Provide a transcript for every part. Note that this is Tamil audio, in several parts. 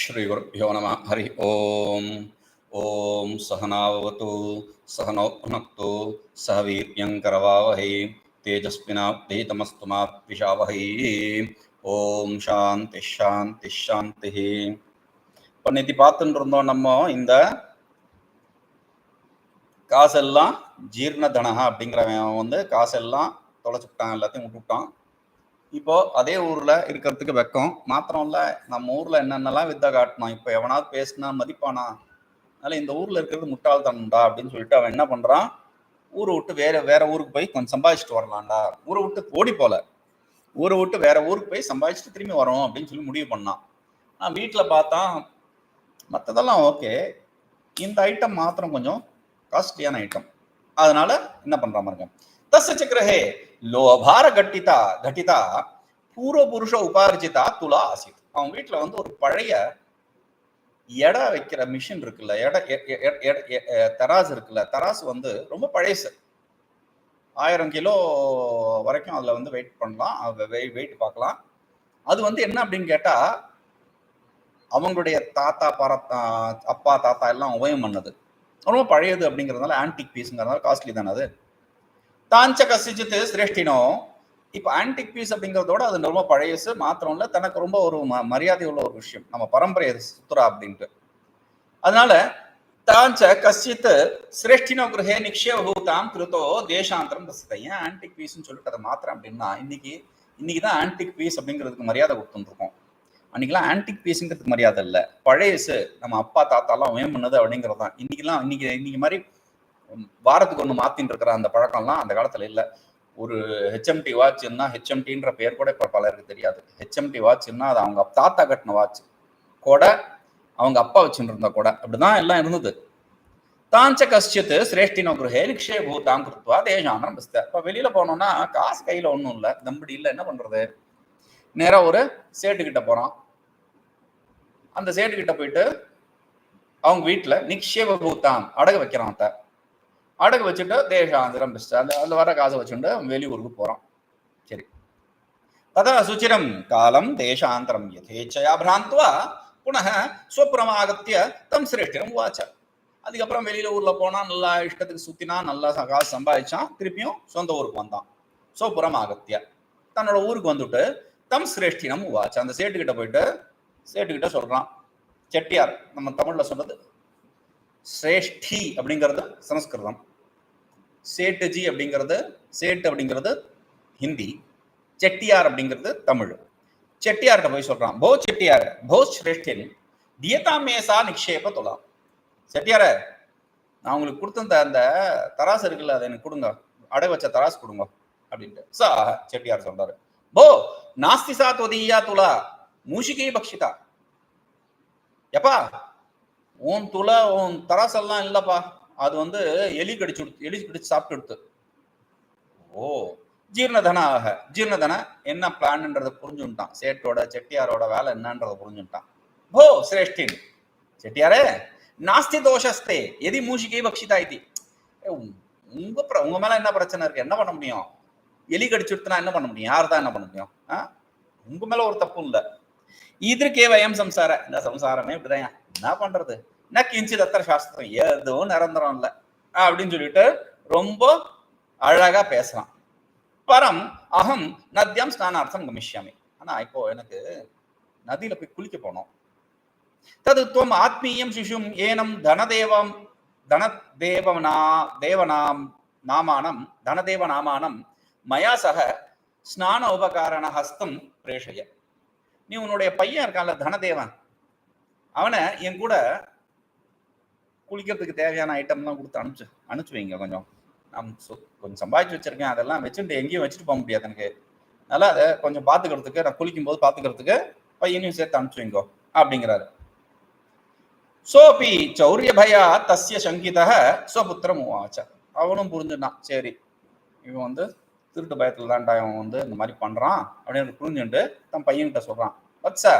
श्रीगुरुभ्यो नमः हरि ओम् ॐ सहनावतु सहनौ भुनक्तु सह वीर्यङ्करवावहै तेजस्विनाब्धीतमस्तु मा द्विषावहै ஓம் சாந்தி சாந்தி சாந்தி இப்போ நேற்று பார்த்துட்டு இருந்தோம் நம்ம இந்த காசெல்லாம் ஜீர்ண தனகா அப்படிங்கிறவன் வந்து காசெல்லாம் தொலைச்சுட்டான் எல்லாத்தையும் விட்டுவிட்டான் இப்போ அதே ஊர்ல இருக்கிறதுக்கு வெக்கம். மாத்திரம் இல்ல நம்ம ஊர்ல என்னென்னலாம் வித்தை காட்டணும் இப்போ எவனாவது பேசினா மதிப்பானா? அதனால இந்த ஊர்ல இருக்கிறது முட்டாள்தனம்டா அப்படின்னு சொல்லிட்டு அவன் என்ன பண்றான்? ஊரை விட்டு வேற வேற ஊருக்கு போய் கொஞ்சம் சம்பாதிச்சுட்டு வரலாம்டா. ஊரை விட்டு ஓடி போல. ஊரை விட்டு வேற ஊருக்கு போய் சம்பாதிச்சுட்டு திரும்பி வரோம் அப்படின்னு சொல்லி முடிவு பண்ணான். நான் வீட்டில் பார்த்தா மற்றதெல்லாம் ஓகே. இந்த ஐட்டம் மாத்திரம் கொஞ்சம் காஸ்ட்லியான ஐட்டம் அதனால என்ன பண்ற மாதிரி தச சக்கரஹே லோபார கட்டிதா கட்டிதா பூர்வ புருஷ உபார்ஜிதா துலா ஆசித் அவன் வீட்டில் வந்து ஒரு பழைய எடை வைக்கிற மிஷின் இருக்குல்ல எடை எ- எ- தராசு இருக்குல்ல தராசு வந்து ரொம்ப பழையசு ஆயிரம் கிலோ வரைக்கும் அதில் வந்து வெயிட் பண்ணலாம் வெயிட் பார்க்கலாம். அது வந்து என்ன அப்படின்னு கேட்டால் அவங்களுடைய தாத்தா பாரத்தா அப்பா தாத்தா எல்லாம் உபயம் பண்ணது. ரொம்ப பழையது அப்படிங்கிறதுனால ஆன்டிக் பீஸுங்கிறதுனால காஸ்ட்லி தானே அது? தாஞ்ச கசிச்சித்து சிரேஷ்டினோ? இப்போ ஆன்டிக் பீஸ் அப்படிங்கிறதோட அது ரொம்ப பழையசு மாத்திரம் இல்லை தனக்கு ரொம்ப ஒரு ம- மரியாதை உள்ள ஒரு விஷயம். நம்ம பரம்பரை சுத்துரா அப்படின்ட்டு. அதனால தாஞ்ச கசித் சிரேஷ்டினோ கிரகே நிக்ஷேபூதாம் கிருத்தோ தேசாந்தரம் தசத்தை ஏன் ஆன்டிக் பீஸ்னு சொல்லிட்டு அதை மாத்திரம் அப்படின்னா இன்னைக்கு இன்னைக்கு தான் ஆன்டிக் பீஸ் அப்படிங்கிறதுக்கு மரியாதை கொடுத்துருக்கோம். அன்னைக்கெல்லாம் ஆன்டிக் பீஸுங்கிறதுக்கு மரியாதை இல்லை. பழையசு நம்ம அப்பா தாத்தாலாம் வேம் பண்ணது அப்படிங்கிறது தான் இன்னைக்கெல்லாம் இன்னைக்கு இன்னைக்கு மாதிரி வாரத்துக்கு ஒன்று மாத்தின்னு இருக்கிற அந்த பழக்கம்லாம் அந்த காலத்துல இல்லை. ஒரு ஹெச்எம்டி வாட்ச்னா ஹெச்எம்டின்ற பேர் கூட இப்போ பலருக்கு தெரியாது. ஹெச்எம்டி வாட்ச்னா அது அவங்க தாத்தா கட்டின வாட்ச் கூட அவங்க அப்பா வச்சுட்டு இருந்த கொடை. அப்படிதான் எல்லாம் இருந்தது. தாஞ்ச கஷ்டித் சிரேஷ்டினோ குருஹே நிக்ஷேபூதாம் கிருத்வா தேஜானம் பிஸ்த இப்போ வெளியில் போனோம்னா காசு கையில் ஒன்றும் இல்லை. தம்படி இல்லை என்ன பண்ணுறது நேராக ஒரு சேட்டு கிட்ட அந்த சேட்டு கிட்ட போயிட்டு அவங்க வீட்டில் நிக்ஷேப பூத்தாம் அடகு வைக்கிறான் அத்தை அடகு வச்சுட்டு தேசாந்திரம் பெஸ்ட் அந்த அதில் வர காசை வச்சுட்டு வெளியூருக்கு போகிறோம் சரி. ததா சுச்சிரம் காலம் தேசாந்தரம் யதேச்சையா பிராந்த்வா புனः ஆகத்திய தம் சிரேஷ்டிரம் வாச்ச அதுக்கப்புறம் வெளியில ஊர்ல போனா நல்லா இஷ்டத்துக்கு சுத்தினா நல்லா ச- காசு சம்பாதிச்சான் திருப்பியும் சொந்த ஊருக்கு வந்தான். சோபுரம் ஆகத்திய தன்னோட ஊருக்கு வந்துட்டு தம் சிரேஷ்டினம் வாச்சு அந்த சேட்டுக்கிட்ட போயிட்டு சேட்டுக்கிட்ட சொல்றான். செட்டியார் நம்ம தமிழ்ல சொல்றது சிரேஷ்டி அப்படிங்கிறது சமஸ்கிருதம். சேட்டுஜி அப்படிங்கிறது சேட்டு அப்படிங்கிறது ஹிந்தி செட்டியார் அப்படிங்கிறது தமிழ். செட்டியார்கிட்ட போய் சொல்றான் போ செட்டியார் போ ஸ்ரேஷ்டின் தியதா மேசா நிக்ஷேப தொலாம் செட்டியார நான் உங்களுக்கு கொடுத்த அந்த- தராசு இருக்குல்ல அதை எனக்கு கொடுங்க. அடை வச்ச தராசு கொடுங்க அப்படின்ட்டு. சா செட்டியார் சொல்றாரு. போ நாஸ்தி சா தொதியா துலா மூஷிகை பக்ஷிதா. எப்பா உன் துளை உன் தராசெல்லாம் இல்லப்பா. அது வந்து எலி கடிச்சு விடுத்து- எலி கடிச்சு சாப்பிட்டு எடுத்து ஓ ஜீர்ணதன ஆக. ஜீர்ணதன என்ன பிளான்ன்றதை புரிஞ்சுட்டான் சேட்டோட செட்டியாரோட வேலை என்னன்றதை புரிஞ்சுட்டான் ஓ சிரேஷ்டின். செட்டியாரே நாஸ்தி தோஷஸ்தே எதி மூஷிகை பக்ஷிதா இது உங்க பிர- உங்க மேல என்ன பிரச்சனை இருக்கு? என்ன பண்ண முடியும்? எலி கடிச்சு என்ன பண்ண முடியும்? யார் தான் என்ன பண்ண முடியும்? ஆ? உங்க மேல ஒரு தப்பும் இல்லை. இதற்கே வயம் சம்சார. இந்த சம்சாரமே இப்படிதான். என்ன பண்றது? என்ன கிஞ்சித் அத்தர சாஸ்திரம் எதுவும் நிரந்தரம் இல்லை அப்படின்னு சொல்லிட்டு ரொம்ப அழகா பேசலாம். பரம் அகம் நத்தியம் ஸ்நானார்த்தம் கமிஷ்யாமி. ஆனா இப்போ எனக்கு நதியில போய் குளிக்க போனோம். தது துவம் ஆத்மீயம் சிசும் ஏனம் தனதேவம் தனதேவனா தேவனாம் நாமானம் தனதேவ நாமானம் மயா சக ஸ்நான உபகாரண ஹஸ்தம் பிரேஷய. நீ உன்னுடைய பையன் இருக்கான்ல தனதேவன். அவனை என் கூட குளிக்கிறதுக்கு தேவையான ஐட்டம்லாம் கொடுத்து அனுப்பிச்சு அனுப்பிச்சு வைங்க கொஞ்சம். நான் கொஞ்சம் சம்பாதிச்சு வச்சிருக்கேன் அதெல்லாம் வச்சுட்டு எங்கேயும் வச்சுட்டு போக முடியாது எனக்கு. அதனால அதை கொஞ்சம் பார்த்துக்கிறதுக்கு நான் குளிக்கும் போது பார்த்துக்கிறதுக்கு பையனையும் சேர்த்து அனுப்பிச்சு வைங்கோ அப்படிங்கிறாரு. சோபி சௌரிய பயா தஸ்ய சங்கிதா சோபுத்திரம் உவாச்ச. அவனும் புரிஞ்சுட்டான். சரி இவன் வந்து திருட்டு பயத்துல தான்டா இவன் வந்து இந்த மாதிரி பண்றான் அப்படின்னு புரிஞ்சுட்டு தன் பையன்கிட்ட சொல்றான். வத்ச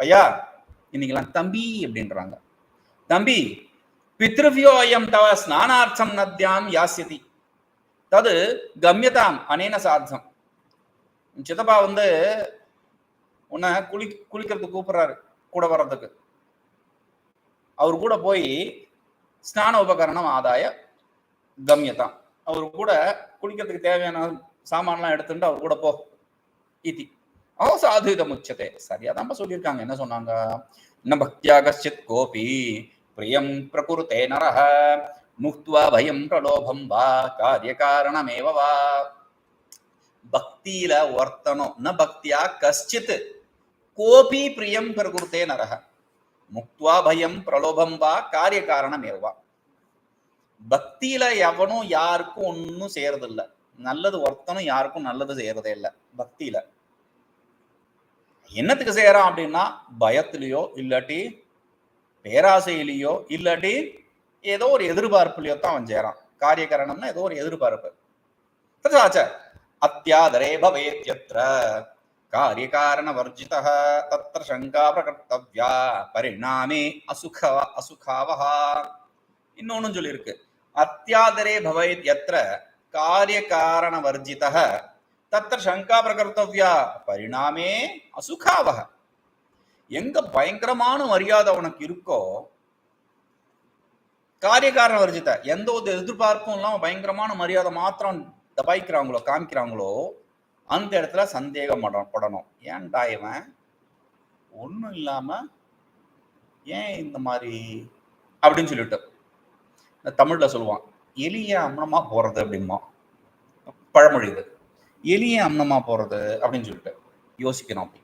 ஐயா இன்னைக்கெல்லாம் தம்பி அப்படின்றாங்க. தம்பி பித்ருவியோ அயம் தவ ஸ்நானார்த்தம் நத்யாம் யாஸ்யதி. தது கம்யதாம் அனேன சாத்தம் சித்தப்பா வந்து உன்னை குளி குளிக்கிறதுக்கு கூப்பிடுறாரு கூட வர்றதுக்கு. அவர் கூட போய் ஸ்நான உபகரணம் ஆதாய கம்யதான் அவர் கூட குளிக்கிறதுக்கு தேவையான சாமான்லாம் எடுத்துட்டு அவர் கூட போ. இதி. அவசாதுதம் உச்சதே சரியா தான் சொல்லியிருக்காங்க. என்ன சொன்னாங்க? ந பக்தியாக கஷ்டித் கோபி. பிரியம் பிரகுருத்தே நரஹ முக்துவா பயம் பிரலோபம் வா காரிய காரணமேவ வா பக்தியில ஒருத்தனும் ந பக்தியா கஷ்டித் கோபி பிரியம் பிரகுருத்தே நரஹ முக்துவா பயம் பிரலோபம் வா காரிய காரணமேவ வா பக்தியில எவனும் யாருக்கும் ஒன்னும் செய்யறது இல்ல நல்லது ஒருத்தனும் யாருக்கும் நல்லது செய்யறதே இல்ல பக்தியில என்னத்துக்கு செய்யறான் அப்படின்னா பயத்திலேயோ இல்லாட்டி பேராசையிலேயோ இல்லாட்டி ஏதோ ஒரு எதிர்பார்ப்புலையோ தான் அவன் சேரான். காரியகரணம்னா ஏதோ ஒரு எதிர்பார்ப்பு. ததாச்ச அத்தியாதரே பவேத்யத்ர காரிய காரண வர்ஜித தத்திர சங்கா பிரகர்த்தவ்யா. பரிணாமே அசுக அசுகாவஹா. இன்னொன்னு சொல்லியிருக்கு. அத்தியாதரே பவேத் எத்திர காரியகாரண வர்ஜித தத்திர சங்கா பிரகர்த்தவ்யா. பரிணாமே அசுகாவக எங்க பயங்கரமான மரியாதை உனக்கு இருக்கோ காரியக்காரன் காரண எந்த ஒரு எதிர்பார்ப்பும் இல்லாம பயங்கரமான மரியாதை மாத்திரம் தபாய்க்கிறாங்களோ காமிக்கிறாங்களோ அந்த இடத்துல சந்தேகம் பட- படணும். ஏன்டா இவன்? ஒன்றும் இல்லாம ஏன் இந்த மாதிரி? அப்படின்னு சொல்லிட்டு. தமிழ்ல சொல்லுவான் எளிய அம்னமா போறது அப்படிமா பழமொழி இது. எளிய அம்மனமா போறது அப்படின்னு சொல்லிட்டு யோசிக்கணும் அப்படி.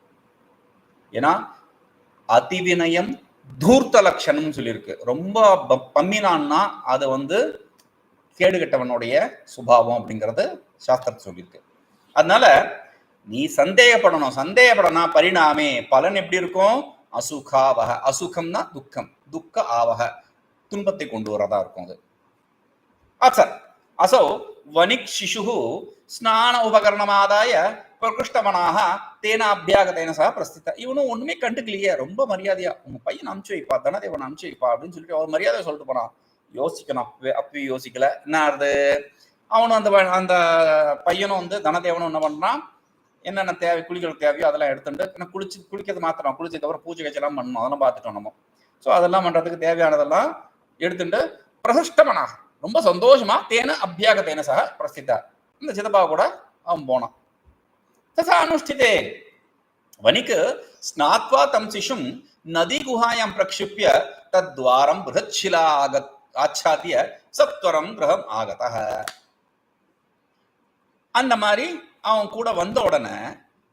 ஏன்னா அதிவினயம் தூர்த்த லட்சணம்னு சொல்லியிருக்கு. ரொம்ப ப- பம்மினான்னா அது வந்து கேடுகட்டவனுடைய சுபாவம் அப்படிங்கிறது சாஸ்திரத்தை சொல்லியிருக்கு. அதனால நீ சந்தேகப்படணும். சந்தேகப்படனா பரிணாமே. பலன் எப்படி இருக்கும்? அசுகாவக. அசுகம்னா துக்கம். துக்க ஆவக. துன்பத்தை கொண்டு வரதா இருக்கும் அது. அச்ச அசோ வணிக் சிசு ஸ்நான உபகரணமாதாய பிரகிருஷ்டமனாக தேன அபியாகதேன சக பிரஸ்தித்த. இவனும் ஒண்ணுமே கண்டுக்கலையே ரொம்ப மரியாதையா உங்க பையன் அனுப்பிச்சு வைப்பா தனதேவன் அனுப்பிச்சு வைப்பா? அப்படின்னு சொல்லிட்டு அவர் மரியாதை சொல்லிட்டு போனான். யோசிக்கணும் அப்பவே அப்பவே யோசிக்கல. என்ன அது அவனும் அந்த அந்த பையனும் வந்து தனதேவனும் என்ன பண்றான்? என்னென்ன தேவை குளிக்கிறது தேவையோ அதெல்லாம் எடுத்துட்டு நான் குளிச்சு குளிக்கிறது மாத்திரம் குளிச்சதுக்கு அப்புறம் பூஜை கட்சியெல்லாம் பண்ணணும் அதெல்லாம் பார்த்துட்டோம் நம்ம. ஸோ அதெல்லாம் பண்றதுக்கு தேவையானதெல்லாம் எடுத்துட்டு பிரகிருஷ்டமனா ரொம்ப சந்தோஷமா தேன அபியாகத்தேன சக பிரசித்தா இந்த சிதப்பா கூட அவன் போனான். தசா அனுஷ்டிதே वणिक् स्नात्वा தம் शिशुं நதி प्रक्षिप्य तद्वारं தத்வாரம் आगत् ஆகத் ஆச்சாத்திய சத்வரம் கிரகம் ஆகதः அந்த மாதிரி அவன் கூட வந்த உடனே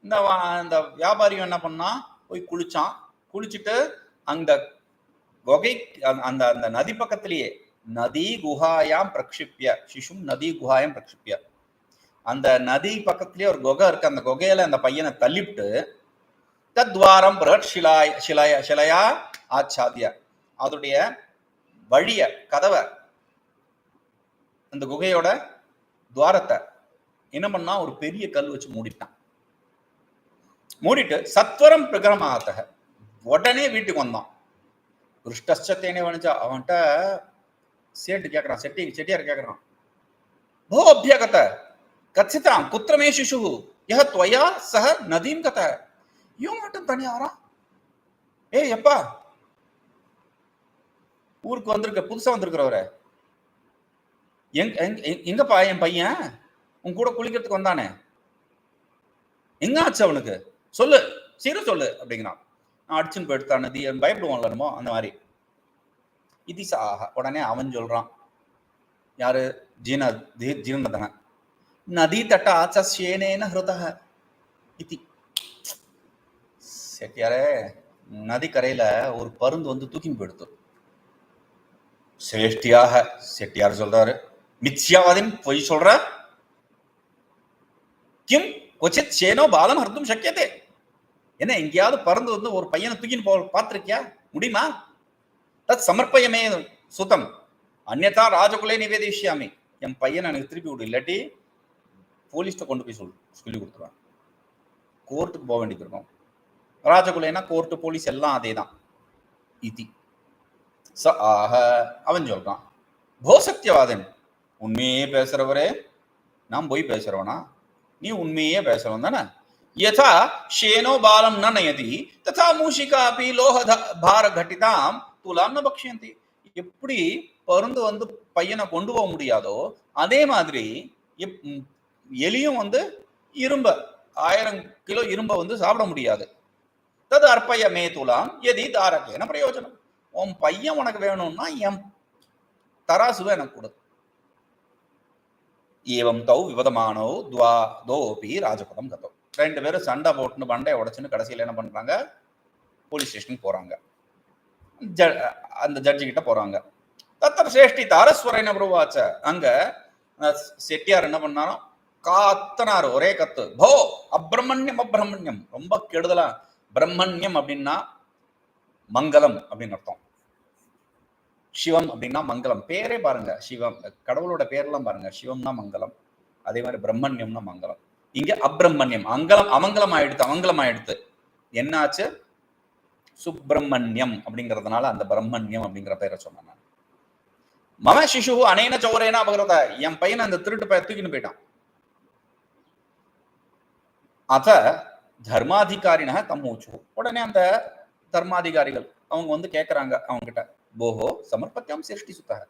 இந்த அந்த இந்த வியாபாரி என்ன பண்ணான் போய் குளிச்சான். குளிச்சுட்டு அந்த குகை அந்த- அந்த அந்த நதி பக்கத்திலேயே நதி குஹாயாம் பிரக்ஷிப்பிய சிசும் நதி குஹாயம் பிரக்ஷிப்ய. அந்த நதி பக்கத்திலேயே ஒரு குகை இருக்கு. அந்த குகையில அந்த பையனை தள்ளிவிட்டு தத்வாரம் பிரகட் சிலாய் சிலாய சிலையா ஆச்சாத்தியா அதோடைய வழிய கதவை அந்த குகையோட துவாரத்தை என்ன பண்ணா ஒரு பெரிய கல் வச்சு மூடிட்டான். மூடிட்டு சத்வரம் பிரகரமாக உடனே வீட்டுக்கு வந்தான். கிருஷ்டச்சத்தேனே வணிச்சா அவன்கிட்ட சேட்டு கேட்கறான் செட்டி செட்டியார் கேட்கறான் போ அபியகத கச்சிதாம் குத்திரமே சிசு யஹ துவயா சஹ நதியும் கத. இவன் மட்டும் தனியா வரான்? ஏய் எப்பா? ஊருக்கு வந்திருக்க புதுசா வந்திருக்கிறவர. எங்க எங்கப்பா என் பையன்? உன் கூட குளிக்கிறதுக்கு வந்தானே. எங்க ஆச்சு அவனுக்கு? சொல்லு சீரும் சொல்லு அப்படிங்கிறான். நான் அடிச்சுன்னு போயிடுத்தான் நதி அவன் பயப்படுவான்ல என்னமோ அந்த மாதிரி. இதிசா ஆஹா உடனே அவன் சொல்றான். யாரு? ஜீனா தி- ஜீர்ணதன நதி தட்ட ஆச்சேனேன ஹிருதக இதி செட்டியாரே நதி ஒரு பருந்து வந்து தூக்கி போயிடுத்து சிரேஷ்டியாக செட்டியார் சொல்றாரு மித்யாவாதின் பொய் சொல்ற கிம் கொச்சித் சேனோ பாலம் ஹர்த்தும் சக்கியதே என்ன எங்கேயாவது பறந்து வந்து ஒரு பையனை தூக்கின்னு போ பார்த்திருக்கியா முடியுமா தத் சமர்ப்பயமே சுத்தம் அந்நதா ராஜகுலே நிவேதிஷியாமி என் பையனை எனக்கு திருப்பி விடு இல்லாட்டி போலீஸ்கிட்ட கொண்டு போய் சொல் சொல்லி கொடுத்துருவாங்க. கோர்ட்டுக்கு போக வேண்டியது இருக்கும். ராஜகுலைனா கோர்ட்டு போலீஸ் எல்லாம் அதே தான் இதி. ச ஆக அவன் சொல்றான். போசக்தியவாதன் உண்மையே பேசுறவரே நாம் போய் பேசுறவனா? நீ உண்மையே பேசுறவன் தானே? யதா ஷேனோ பாலம் ந நயதி ததா மூஷிகா அப்படி லோகத பார கட்டிதாம் துலாம் பக்ஷந்தி எப்படி பருந்து வந்து பையனை கொண்டு போக முடியாதோ அதே மாதிரி எலியும் வந்து இரும்ப ஆயிரம் கிலோ இரும்ப வந்து சாப்பிட முடியாது. தது அற்பைய மே எதி தாரக்கு தாரகேன பிரயோஜனம்? உன் பையன் உனக்கு வேணும்னா என் தராசுவை எனக்கு கொடு. ஏவம் தௌ விவதமானோ துவா தோபி ராஜபதம் கதோ ரெண்டு பேரும் சண்டை போட்டுன்னு பண்டைய உடச்சுன்னு கடைசியில் என்ன பண்ணுறாங்க போலீஸ் ஸ்டேஷனுக்கு போகிறாங்க ஜ- அந்த ஜட்ஜி கிட்ட போகிறாங்க தத்தர் சேஷ்டி தாரஸ்வரன் பிரபாச்ச. அங்கே செட்டியார் என்ன பண்ணாரோ காத்தனார் ஒரே கத்து. போ அப்ரமண்யம் அப்ரமண்யம். ரொம்ப கெடுதலா? பிரம்மண்யம் அப்படின்னா மங்களம் அப்படின்னு அர்த்தம். சிவம் அப்படின்னா மங்களம். பேரே பாருங்க சிவம். கடவுளோட பேர்லாம் பாருங்க சிவம்னா மங்களம். அதே மாதிரி பிரம்மண்யம்னா மங்களம். இங்க அப்ரமண்யம். அங்கலம் அமங்கலம் ஆயிடுத்து அமங்கலம் ஆயிடுத்து என்னாச்சு? சுப்பிரமணியம் அப்படிங்கிறதுனால அந்த பிரம்மண்யம் அப்படிங்கிற பேரை சொன்னேன் நான். மம சிசு அனேன சௌரேனா அபகிரத. என் பையனை அந்த திருட்டு பையன் தூக்கின்னு போயிட்டான். அத தர்மாதிகாரின தம்மூச்சு உடனே அந்த தர்மாதிகாரிகள் அவங்க வந்து கேக்குறாங்க அவங்க கிட்ட போஹோ சமர்ப்பத்தியம் சிருஷ்டி சுத்தக.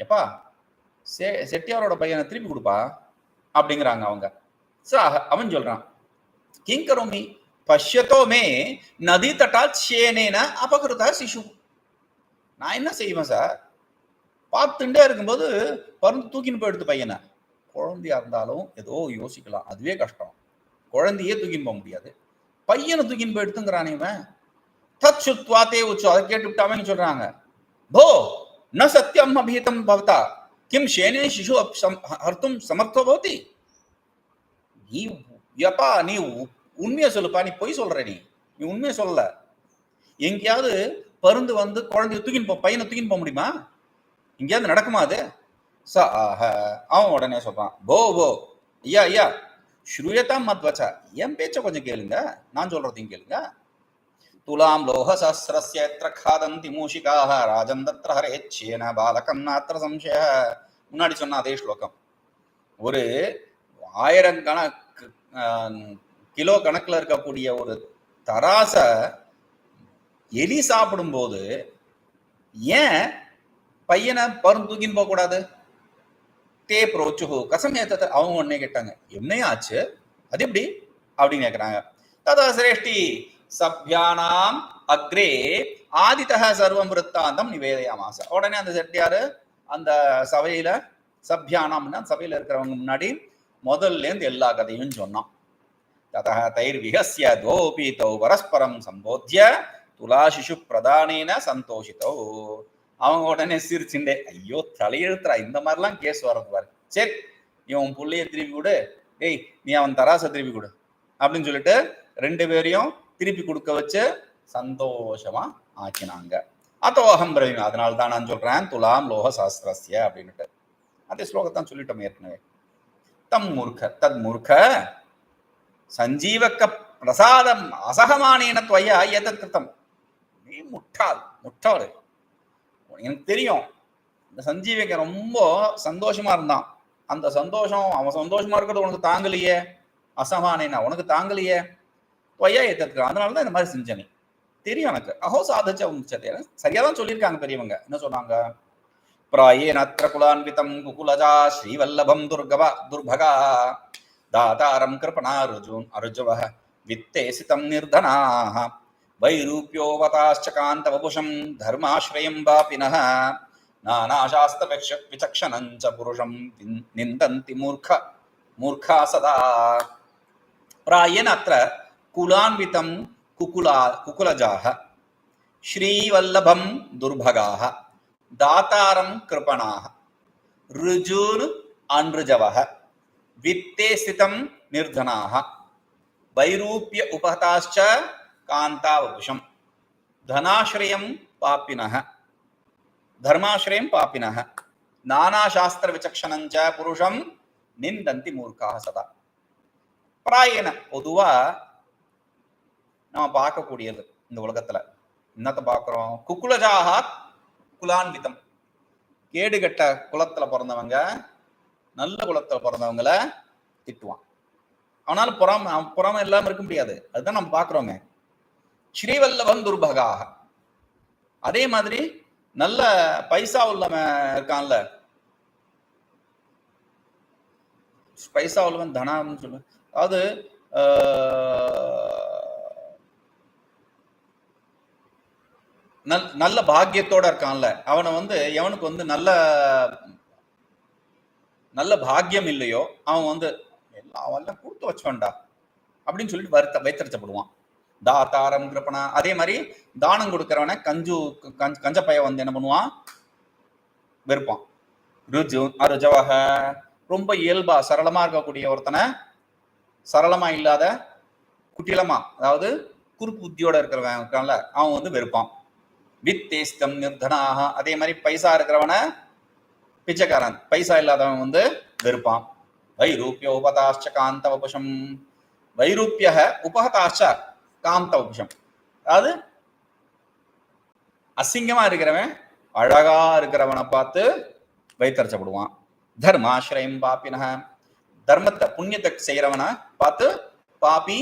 எப்பா செ செட்டியாரோட பையனை திருப்பி கொடுப்பா? அப்படிங்கிறாங்க அவங்க. சோ அவன் சொல்றான் கிங்கரோமி பஷ்யத்தோமே நதி தட்டால் சேனேன அபகிருதா சிசு நான் என்ன செய்வேன் சார்? பார்த்துட்டே இருக்கும்போது பருந்து தூக்கின்னு போயிடுது பையனை. குழந்தையா இருந்தாலும் ஏதோ யோசிக்கலாம் அதுவே கஷ்டம். குழந்தையே தூக்கின்னு போக முடியாது. பையனை தூக்கின்னு போயிடுத்துங்கிறானே இவன். தத் சுத்வா தே உச்சோ. அதை கேட்டு அவன் சொல்றாங்க. போ. ந சத்தியம் அபிஹிதம் பவதா. கிம் சேனே சிசு அப் சம்- ஹர்த்தும் சமர்த்தோ பவதி நீ எப்பா நீ உ- உண்மையை சொல்லுப்பா. நீ பொய் சொல்ற நீ. நீ உண்மையை சொல்லல. எங்கேயாவது பருந்து வந்து குழந்தைய தூக்கின்னு போ பையனை தூக்கின்னு போக முடியுமா? எங்கேயாவது நடக்குமா அது? ச அவன் உடனே சொல்றான். போ போ. ஐயா ஐயா. ஸ்ரூயதாம் மத்வச்சா என் பேச்ச கொஞ்சம் கேளுங்க. நான் சொல்றதையும் கேளுங்க. துலாம் லோக எத்திர காதந்தி மூஷிகாக ராஜம் தத்ர ஹரேச்சேன பாலகம் நாத்திர சம்சய. முன்னாடி சொன்ன அதே ஸ்லோகம். ஒரு ஆயிரம் கணக்கு கிலோ கணக்கில் இருக்கக்கூடிய ஒரு தராச எலி சாப்பிடும்போது ஏன் பையனை பருந்து தூக்கின்னு போகக்கூடாது? தே புரோச்சுஹு கசம் ஏத்தத அவங்க உடனே கேட்டாங்க என்னையா ஆச்சு? அது எப்படி? அப்படின்னு கேட்குறாங்க ததா சிரேஷ்டி சப்யானாம் அக்ரே ஆதித்தக சர்வம் விருத்தாந்தம் நிவேதையாமாச. உடனே அந்த செட்டியாரு அந்த சபையில சப்யானாம்னா சபையில இருக்கிறவங்க முன்னாடி முதல்ல இருந்து எல்லா கதையும் சொன்னான். ததா தைர் விகசிய தோபி தௌ பரஸ்பரம் சம்போத்திய துலா சிசு பிரதானேன சந்தோஷித்தோ அவங்க உடனே சிரிச்சுண்டே ஐயோ தலையெழுத்துறா இந்த மாதிரிலாம் கேஸ் வர்றது பாரு. சரி இவன் புள்ளைய திருப்பி கொடு. டேய் நீ அவன் தராசை திருப்பி கொடு. அப்படின்னு சொல்லிட்டு ரெண்டு பேரையும் திருப்பி கொடுக்க வச்சு சந்தோஷமா ஆக்கினாங்க. அத்தோகம் அகம் அதனால தான் நான் சொல்றேன் துலாம் லோக சாஸ்திரஸ்ய அப்படின்னுட்டு. அதே ஸ்லோகத்தான் சொல்லிட்டோம் ஏற்கனவே. தம் மூர்க்க தத் மூர்க்க சஞ்சீவக்க பிரசாதம் அசகமானேன துவையா ஏதத் கிருத்தம். நீ முட்டாள் முட்டாள். எனக்கு தெரியும். இந்த சஞ்சீவிக்க ரொம்ப சந்தோஷமா இருந்தான். அந்த சந்தோஷம் அவன் சந்தோஷமா இருக்கிறது உனக்கு தாங்கலையே. அசமானேனா உனக்கு தாங்கலையே. பொய்யா ஏத்திருக்கான் அதனால தான் இந்த மாதிரி செஞ்சனி தெரியும் எனக்கு. அஹோ சாதிச்ச உச்சத்தை சரியா தான் சொல்லியிருக்காங்க பெரியவங்க. என்ன சொன்னாங்க? பிராயேனத்திர குலான்விதம் குகுலஜா ஸ்ரீவல்லபம் துர்கவா துர்பகா. தாதாரம் கிருபணா அர்ஜுன் அர்ஜுவ வித்தேசிதம் நிர்தனாக वैरूप्योवताश्च कान्तवपुषं धर्माश्रयं वापिनः नानाशास्त्रविक्ष विचक्षणं च पुरुषं निन्दन्ति मूर्ख, मूर्खा सदा। प्रायेण अत्र कुलान्वितं कुकुला, कुकुलजाः। श्रीवल्लभं दुर्भगाः। दातारं कृपणाः। ऋजून् अनृजवः वित्ते स्थितं निर्धनाः। वैरूप्य उपहताश्च காந்தாவபுஷம் தனாசிரயம் பாப்பினக தர்மாசிரயம் பாப்பினக நானா சாஸ்திர விசக்ஷணஞ்ச புருஷம் நிந்தந்தி மூர்க்காக சதா பிராயண பொதுவா நம்ம பார்க்கக்கூடியது இந்த உலகத்துல. என்னத்தை பார்க்குறோம்? குக்குலஜாகா குலான்விதம். கேடுகட்ட குலத்துல பிறந்தவங்க நல்ல குலத்துல பிறந்தவங்கள திட்டுவான். ஆனாலும் புறம் புறம் இல்லாம இருக்க முடியாது. அதுதான் நம்ம பாக்குறோங்க ஸ்ரீவல்லவன் துர்பகாக. அதே மாதிரி நல்ல பைசா உள்ளவன் இருக்கான்ல. பைசா உள்ளவன் தனான்னு சொல்லுவேன் அதாவது ஆஹ், நல் நல்ல பாக்கியத்தோட இருக்கான்ல. அவனை வந்து எவனுக்கு வந்து நல்ல நல்ல பாக்கியம் இல்லையோ அவன் வந்து எல்லாம் அவன் எல்லாம் கொடுத்து வச்சவன்டா. அப்படின்னு சொல்லிட்டு வருத்த வைத்தறிச்சப்படுவான். தாத்தாரம் கிருப்பனா அதே மாதிரி தானம் கொடுக்கறவன கஞ்சு கஞ்ச கஞ்ச வந்து என்ன பண்ணுவான்? வெறுப்பான். ருஜு அருஜவக ரொம்ப இயல்பா சரளமா இருக்கக்கூடிய ஒருத்தனை சரளமா இல்லாத குட்டிலமா அதாவது குறுக்கு புத்தியோட இருக்கிறவன் இருக்கான்ல அவன் வந்து வெறுப்பான். வித்தேஸ்தம் நிர்தனாக அதே மாதிரி பைசா இருக்கிறவன பிச்சைக்காரன் பைசா இல்லாதவன் வந்து வெறுப்பான். வைரூப்பிய உபதாஷ்ட காந்த உபசம் வைரூப்பிய உபகதாஷ்ட காந்த உபஷம் அதாவது அசிங்கமா இருக்கிறவன் அழகா இருக்கிறவனை பார்த்து வைத்தரச்சப்படுவான் தர்மாசிரயம் பாப்பினக தர்மத்தை புண்ணியத்தை செய்யறவனை பார்த்து பாப்பி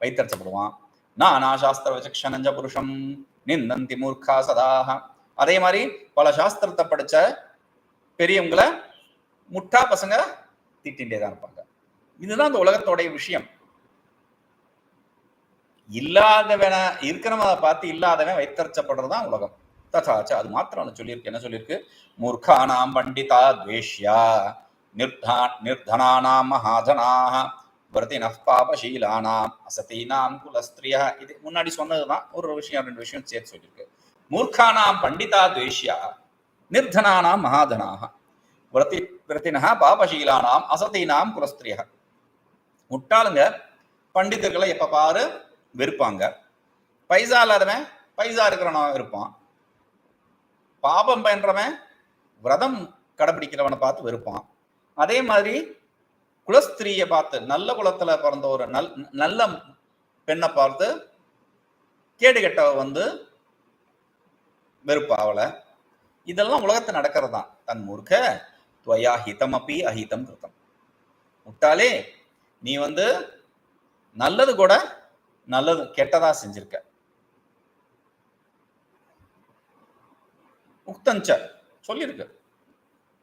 வைத்தரச்சப்படுவான் நானா சாஸ்திர விசக்ஷனஞ்ச புருஷம். நிந்தந்தி மூர்க்கா சதாக அதே மாதிரி பல சாஸ்திரத்தை படிச்ச பெரியவங்களை முட்டா பசங்க திட்டின்றே தான் இருப்பாங்க. இதுதான் இந்த உலகத்தோடைய விஷயம். இல்லாதவன இருக்கிறவனை பார்த்து இல்லாதவன் வைத்தறிச்சப்படுறதுதான் உலகம். ததாச்ச அது மாத்திரம் ஒண்ணு சொல்லியிருக்கு. என்ன சொல்லியிருக்கு? மூர்க்கானாம் பண்டிதா துவேஷ்யா நிர்தா நிர்தனானாம் மகாதனாக விரதின பாபசீலானாம் அசதீனாம் குலஸ்திரியா. இது முன்னாடி சொன்னதுதான். ஒரு விஷயம் ரெண்டு விஷயம் சேர்த்து சொல்லியிருக்கு. மூர்க்கானாம் பண்டிதா துவேஷ்யா நிர்தனானாம் மகாதனாக விரதி விரத்தினா பாபசீலானாம் அசதீனாம் குலஸ்திரியா. முட்டாளுங்க பண்டிதர்களை எப்ப பாரு வெறுப்பாங்க. பைசா இல்லாதவன் பைசா இருக்கிறவன் இருப்பான். பாபம் பயின்றவன் விரதம் கடைபிடிக்கிறவனை பார்த்து வெறுப்பான். அதே மாதிரி குலஸ்திரியை பார்த்து நல்ல குலத்துல பிறந்த ஒரு நல் நல்ல பெண்ணை பார்த்து கேடு கெட்டவ வந்து வெறுப்பா அவளை. இதெல்லாம் உலகத்தை நடக்கிறது தான் தன் மூர்க்க துவயா ஹிதம் அப்பி அஹிதம் கிருத்தம். முட்டாளே நீ வந்து நல்லது கூட நல்லது கெட்டதா செஞ்சிருக்க. உக்தஞ்ச சொல்லியிருக்கு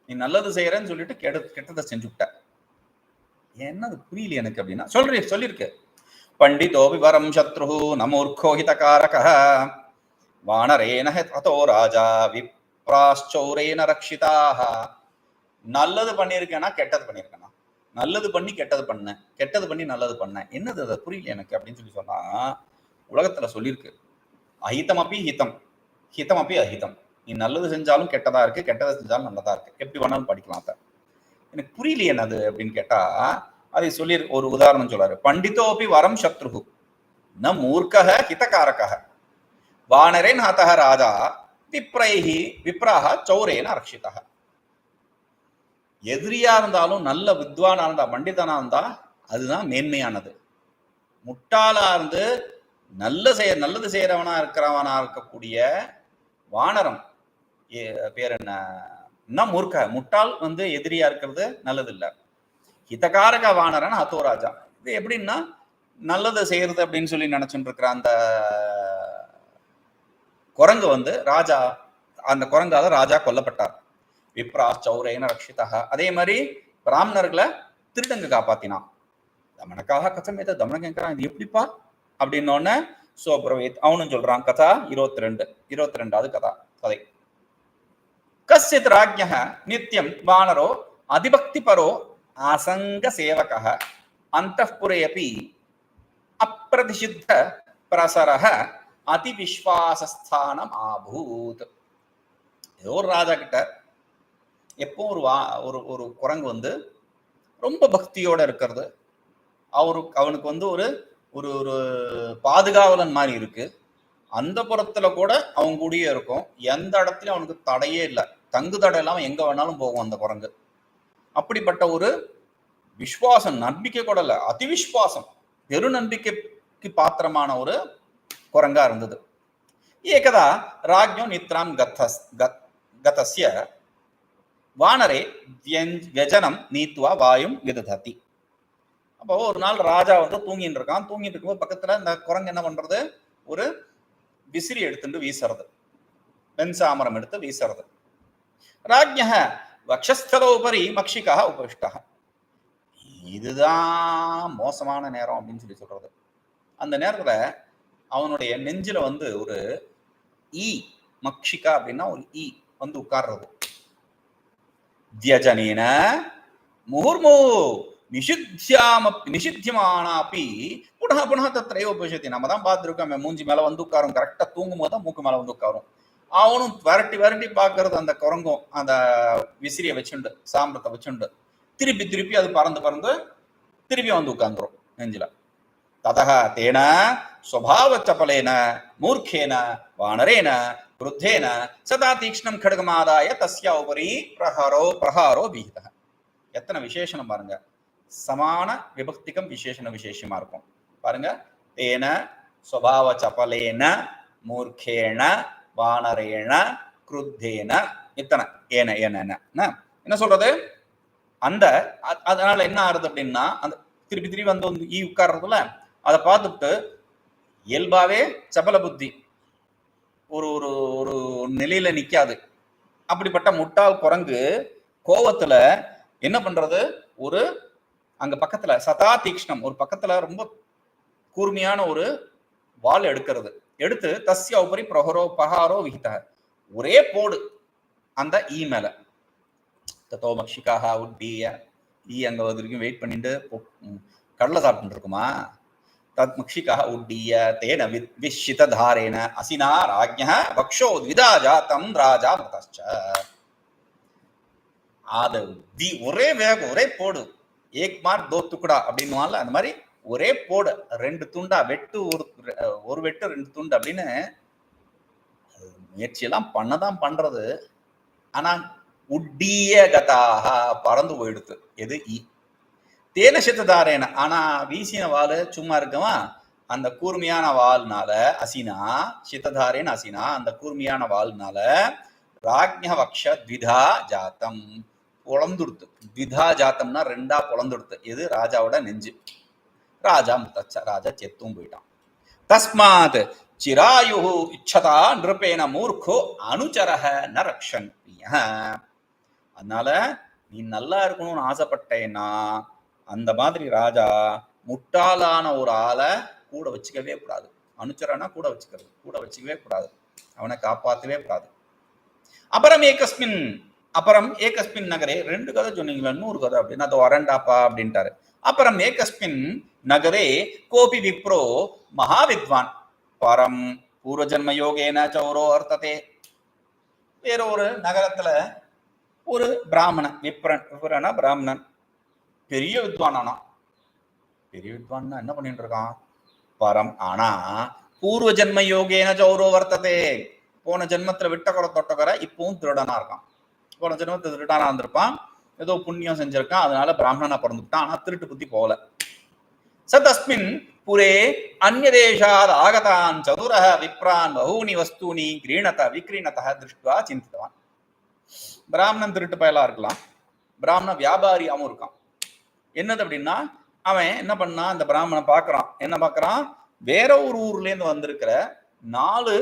நீ நல்லது செய்யறேன்னு சொல்லிட்டு கெட கெட்டதை செஞ்சு விட்ட. என்னது புரியல எனக்கு அப்படின்னா? சொல்றீ சொல்லியிருக்கு பண்டிதோ வரம் சத்ரு நமூர்கோஹித ஹிதகாரக வானரேன அதோ ராஜா விப்ராச்சௌரேன ரக்ஷிதாக நல்லது பண்ணியிருக்கேனா கெட்டது பண்ணியிருக்கேனா? நல்லது பண்ணி கெட்டது பண்ண கெட்டது பண்ணி நல்லது பண்ண என்னது அதை? புரியல எனக்கு அப்படின்னு சொல்லி சொன்னா உலகத்துல சொல்லியிருக்கு அஹிதம் அப்பி ஹிதம். ஹிதம் அப்பி அஹிதம். நீ நல்லது செஞ்சாலும் கெட்டதா இருக்கு கெட்டதை செஞ்சாலும் நல்லதா இருக்கு. எப்படி வேணாலும் படிக்கலாம் அதை. எனக்கு புரியலையே என்னது அப்படின்னு கேட்டா அதை சொல்லி ஒரு உதாரணம் சொல்றாரு. பண்டிதோபி வரம் சத்ருகு. ந மூர்க்கக ஹிதகாரக வானரேன் ஹதக ராஜா. விப்ரைஹி விப்ராக சௌரேன ரக்ஷிதக எதிரியா இருந்தாலும் நல்ல வித்வானா இருந்தா பண்டிதனா இருந்தா அதுதான் மேன்மையானது. முட்டாளா இருந்து நல்ல செய்ய நல்லது செய்யறவனா இருக்கிறவனா இருக்கக்கூடிய வானரம். ஏ- பேர் என்ன? மூர்க்க? முட்டாள் வந்து எதிரியா இருக்கிறது நல்லது இல்லை ஹிதகாரக வானரன் அத்தோராஜா. இது எப்படின்னா நல்லது செய்யறது அப்படின்னு சொல்லி நினைச்சுட்டு இருக்கிற அந்த குரங்கு வந்து ராஜா அந்த குரங்கால ராஜா கொல்லப்பட்டார். விப்ரா சௌரேன ரக்ஷிதா. அதே மாதிரி பிராமணர்களை திருடங்க காப்பாத்தினான். தமனக்காக கச்சமேத தமன கேட்கிறான் இது எப்படிப்பா? அப்படின்னோடனே சோப்ரவேத் அவனும் சொல்றான் கதா இருபத்தி ரெண்டு இருபத்தி ரெண்டாவது கதா கதை. கசித் ராஜ்ய நித்தியம் வானரோ அதிபக்தி பரோ ஆசங்க சேவக. அந்தப்புரே அப்பி அப்பிரதிஷித்த பிரசரக அதிவிஸ்வாசஸ்தானம் ஆபூத் ஏதோ ஒரு ராஜா கிட்ட எப்போ ஒரு வா ஒரு ஒரு குரங்கு வந்து ரொம்ப பக்தியோட இருக்கிறது அவரு அவனுக்கு வந்து ஒரு ஒரு ஒரு பாதுகாவலன் மாதிரி இருக்கு. அந்த புறத்துல கூட அவன் கூடயே இருக்கும். எந்த இடத்துலயும் அவனுக்கு தடையே இல்லை. தங்கு தடை இல்லாமல் எங்க வேணாலும் போகும் அந்த குரங்கு. அப்படிப்பட்ட ஒரு விஸ்வாசம் நம்பிக்கை கூட இல்லை. அதிவிஸ்வாசம் பெரு நம்பிக்கைக்கு பாத்திரமான ஒரு குரங்கா இருந்தது. ஏகதா ராஜ்யம் நித்ராம் கத்தஸ் கத்- கதஸ்ய வானரே வியஜனம் நீத்துவா வாயும் விதததி. அப்போ ஒரு நாள் ராஜா வந்து தூங்கிட்டு இருக்கான். தூங்கிட்டு இருக்கும்போது பக்கத்துல இந்த குரங்கு என்ன பண்றது? ஒரு விசிறி எடுத்துட்டு வீசுறது. வெண்சாமரம் எடுத்து வீசுறது. ராஜ்ய வக்ஷஸ்தல உபரி மக்ஷிகா உபவிஷ்டா இதுதான் மோசமான நேரம் அப்படின்னு சொல்லி சொல்றது. அந்த நேரத்துல அவனுடைய நெஞ்சில வந்து ஒரு ஈ மக்ஷிகா அப்படின்னா ஒரு ஈ வந்து உட்கார்றது. தியஜனேன முகுர்மு நிஷித்யாம நிஷித்தியமானாப்பி புனः புனः தத்திரையோ உபவிஷத்தி நம்ம தான் பார்த்துருக்கோம் மூஞ்சி மேல வந்து உட்காரும். கரெக்டாக தூங்கும் போது தான் மூக்கு மேல வந்து உட்காரும். அவனும் விரட்டி விரட்டி பார்க்கறது அந்த குரங்கும் அந்த விசிறியை வச்சுண்டு சாம்பத்தை வச்சுண்டு. திருப்பி திருப்பி அது பறந்து பறந்து திருப்பி வந்து உட்காந்துரும் நெஞ்சில. ததக தேன சுவாவ சபலேன மூர்க்கேன வானரேன वृद्धेन सदा தீக்ஷ்ணம் खड्गमादाय தஸ்யா உபரி பிரஹாரோ பிரஹாரோ விகித எத்தனை விசேஷனம் பாருங்க சமான விபக்திகம் விசேஷண விசேஷமா இருக்கும் பாருங்க தேன ஸ்வபாவ சபலேன மூர்க்கேண வானரேண குருத்தேன இத்தனை ஏன ஏன என்ன என்ன சொல்றது அந்த அ- அதனால என்ன ஆறுது அப்படின்னா அந்த திருப்பி திருப்பி வந்து வந்து ஈ உட்கார்றதுல அதை பார்த்துட்டு இயல்பாவே சபல புத்தி ஒரு ஒரு ஒரு நிலையில நிக்காது. அப்படிப்பட்ட முட்டாள் குரங்கு கோவத்துல என்ன பண்றது? ஒரு அங்க பக்கத்துல சதா தீக்ஷ்ணம் ஒரு பக்கத்துல ரொம்ப கூர்மையான ஒரு வால் எடுக்கிறது. எடுத்து தஸ்ய உபரி பிரஹரோ பகாரோ விகித ஒரே போடு அந்த ஈ மேல. தத்தோ மக்ஷிகாக உட்பீய ஈ அங்க வரைக்கும் வெயிட் பண்ணிட்டு கடலை சாப்பிட்டு இருக்குமா? தத்முக்ஷிகா உட்டிய தேன விஷ்யிததாரேன அசினா ராஜ்யா பக்ஷோத்விதா ஜாத்தம் ராஜா மதச்ச அது தி ஒரே வேகம் ஒரே போடு. ஏக் மார்க் தோ துக்குடா அப்படின்னுவால அந்த மாதிரி ஒரே போடு. ரெண்டு துண்டா வெட்டு ஒரு ஒரு வெட்டு ரெண்டு துண்டு அப்படின்னு முயற்சியெல்லாம் பண்ணதான் பண்றது. ஆனா உட்டிய கதாக பறந்து போயிடுது. எது? தேன சித்ததாரேன. ஆனா வீசின வாழ் சும்மா இருக்கவா? அந்த கூர்மையான வாள்னால அசினா சித்ததாரேன அசினா அந்த கூர்மையான வாள்னால ராஜ்ய வக்ஷ த்விதா ஜாத்தம். பொழந்துடுத்து த்விதா ஜாத்தம்னா ரெண்டா பொழந்துடுத்து இது ராஜாவோட நெஞ்சு. ராஜா முத்தச்ச ராஜா செத்தும் போயிட்டான். தஸ்மாத் சிராயு இச்சதா நிருப்பேன மூர்க்கோ அனுச்சரக ந ரக்ஷன் அதனால நீ நல்லா இருக்கணும்னு ஆசைப்பட்டேன்னா அந்த மாதிரி ராஜா முட்டாளான ஒரு ஆளை கூட வச்சுக்கவே கூடாது. அனுச்சரனா கூட வச்சுக்கிறது கூட வச்சுக்கவே கூடாது. அவனை காப்பாற்றவே கூடாது. அப்புறம் ஏகஸ்மின் அப்புறம் ஏகஸ்மின் நகரே ரெண்டு கதை சொன்னீங்களா நூறு கதை அப்படின்னு. அது வரண்டாப்பா அப்படின்ட்டாரு. அப்புறம் ஏகஸ்மின் நகரே கோபி விப்ரோ மகாவித்வான். பரம் பூர்வஜன்ம யோகேன சௌரோ அர்த்ததே வேற ஒரு நகரத்துல ஒரு பிராமணன் விப்ரன் விப்ரனா பிராமணன். பெரிய வித்வானானா பெரிய வித்வான்னா என்ன பண்ணிட்டு இருக்கான்? பரம். ஆனா பூர்வ ஜென்ம யோகேன சௌரோ வர்த்ததே. போன ஜென்மத்துல விட்ட குறை தொட்ட குறை இப்பவும் திருடனா இருக்கான். போன ஜென்மத்துல திருடானா இருந்திருப்பான். ஏதோ புண்ணியம் செஞ்சிருக்கான். அதனால பிராமணனா பிறந்துட்டான். ஆனா திருட்டு புத்தி போகல. ச தஸ்மின் புரே அந்நதேஷாத் ஆகதான். சதுரக விப்ரான் பகூனி வஸ்தூனி கிரீணத விக்ரீணத திருஷ்டுவா சிந்தித்தவான். பிராமணன் திருட்டு பயலா இருக்கலாம். பிராமண வியாபாரியாவும் இருக்கான். என்னது அப்படின்னா அவன் என்ன பண்ணான் அந்த பிராமணன் பார்க்கறான். என்ன பார்க்கறான்? வேற ஒரு ஊர்ல இருந்து வந்திருக்கிற நாலு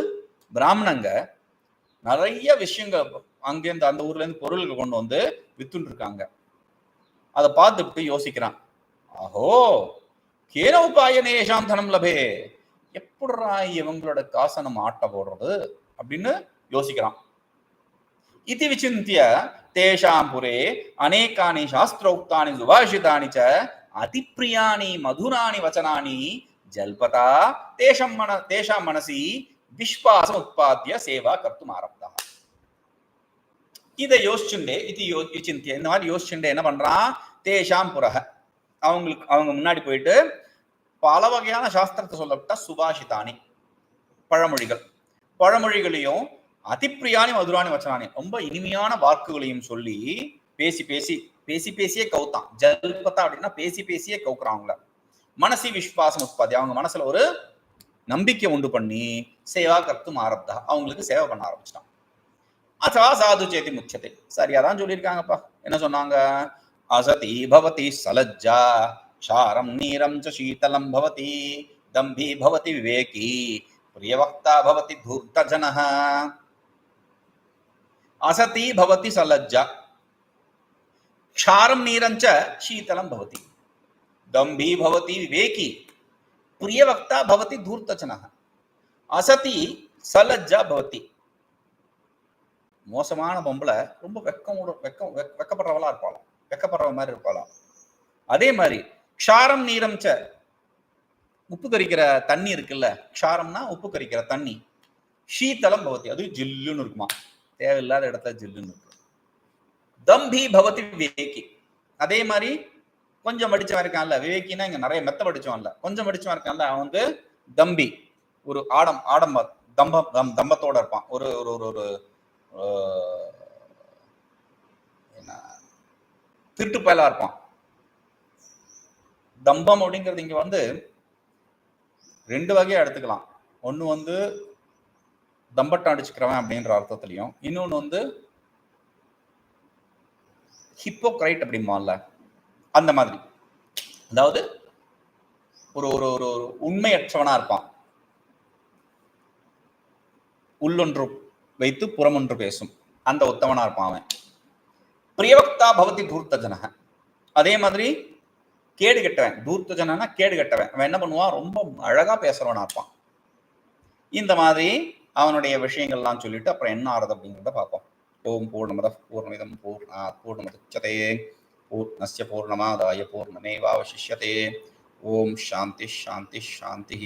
பிராமணங்க நிறைய விஷயங்கள் அங்கேருந்து அந்த ஊர்ல இருந்து பொருள்கள் கொண்டு வந்து வித்துன்னு இருக்காங்க அதை பார்த்துட்டு யோசிக்கிறான். ஆஹோ கேன உபாயனேஷாம் தனம் லபே. எப்படிரா இவங்களோட காசை நம்ம ஆட்ட போடுறது? அப்படின்னு யோசிக்கிறான். இதி விசிந்திய தேஷாம் புரே அநேகானி சாஸ்திரோக்தானி சுபாஷிதானி ச அதிப்பிரியாணி மதுராணி வச்சனானி ஜல்பதா தேஷம் மன தேஷாம் மனசி விஸ்வாசம் உற்பத்திய சேவா கர்த்தும் ஆரம்பித்தா இதை யோசிச்சுண்டே இது யோ விசிந்திய இந்த மாதிரி யோசிச்சுண்டே என்ன பண்றான் தேஷாம் புரக அவங்களுக்கு அவங்க முன்னாடி போயிட்டு பல வகையான சாஸ்திரத்தை சொல்லப்பட்ட சுபாஷிதானி பழமொழிகள். பழமொழிகளையும் அதிப்பிரியாணி மதுராணி வச்சனானே ரொம்ப இனிமையான வாக்குகளையும் சொல்லி பேசி பேசி பேசி பேசியே கவுத்தான். ஜல்பத்தா அப்படின்னா பேசி பேசியே கவுக்குறான் அவங்கள. மனசி விஸ்வாசம் உற்பத்தி அவங்க மனசுல ஒரு நம்பிக்கை உண்டு பண்ணி சேவா கருத்து மாறப்தா அவங்களுக்கு சேவை பண்ண ஆரம்பிச்சிட்டான். அசா சாது சேதி முச்சத்தை சரியா தான் சொல்லியிருக்காங்கப்பா. என்ன சொன்னாங்க? அசதி பவதி சலஜ்ஜா சாரம் நீரம் ச சீதலம் பவதி தம்பி பவதி விவேகி பிரியவக்தா பவதி தூர்த்த ஜனஹா அசதி பவதி சலஜ்ஜா. క్షారం నీరంచ శీతలం தம்பி பவதி விவேகி. వివేకి ప్రియవక్త భవతి ధూర్తచన அசதி சலஜ்ஜா பவதி. மோசமான பொம்பளை ரொம்ப வெக்கம் வெக்கம் வெக்கப்படுறவளா இருப்பாளாம் வெக்கப்படுற மாதிரி இருப்பாளாம் அதே மாதிரி க்ஷாரம் நீரம் ச உப்பு கறிக்கிற தண்ணி இருக்குல்ல? க்ஷாரம்னா உப்பு கறிக்கிற தண்ணி. சீத்தலம் பவதி. அது ஜில்லுன்னு இருக்குமா? தேவையில்லாத இடத்துல ஜில்லுன்னு தம்பி பவதி விவேகி. அதே மாதிரி கொஞ்சம் படிச்சவன் இருக்கான்ல விவேகினா இங்க நிறைய மெத்த படிச்சவன்ல கொஞ்சம் படிச்சவன் இருக்கான்ல அவன் வந்து தம்பி. ஒரு ஆடம் ஆடம்ப தம்பம் தம் தம்பத்தோட இருப்பான். ஒரு ஒரு ஒரு ஒரு ஆஹ், என்ன? திருட்டு பயலா இருப்பான். தம்பம் அப்படிங்கிறது இங்க வந்து ரெண்டு வகையா எடுத்துக்கலாம். ஒண்ணு வந்து தம்பட்டம் அடிச்சுக்கிறவன் அப்படின்ற அர்த்தத்திலையும். இன்னொன்னு வந்து ஹிப்போக்ரைட் அப்படிம்பான்ல அந்த மாதிரி. அதாவது ஒரு ஒரு ஒரு ஒரு உண்மையற்றவனா இருப்பான். உள்ளொன்று வைத்து புறமொன்று பேசும். அந்த ஒத்தவனா இருப்பான் அவன். பிரியவக்தா பவதி தூர்த்தஜனக. அதே மாதிரி கேடு கெட்டவன். தூர்த்தஜனா கேடு கெட்டவன். அவன் என்ன பண்ணுவான்? ரொம்ப அழகா பேசுறவனா இருப்பான். இந்த மாதிரி அவனுடைய விஷயங்கள்லாம் சொல்லிட்டு அப்புறம் என்ன ஆறுது அப்படிங்கிறத பார்ப்போம். ஓம் பூர்ணமத பூர்ணமிதம் பூர்ணா பூர்ணமுதச்சதே. பூர்ணஸ்ய பூர்ணமாதாய பூர்ணமேவாவசிஷ்யதே. ஓம் சாந்தி சாந்தி சாந்தி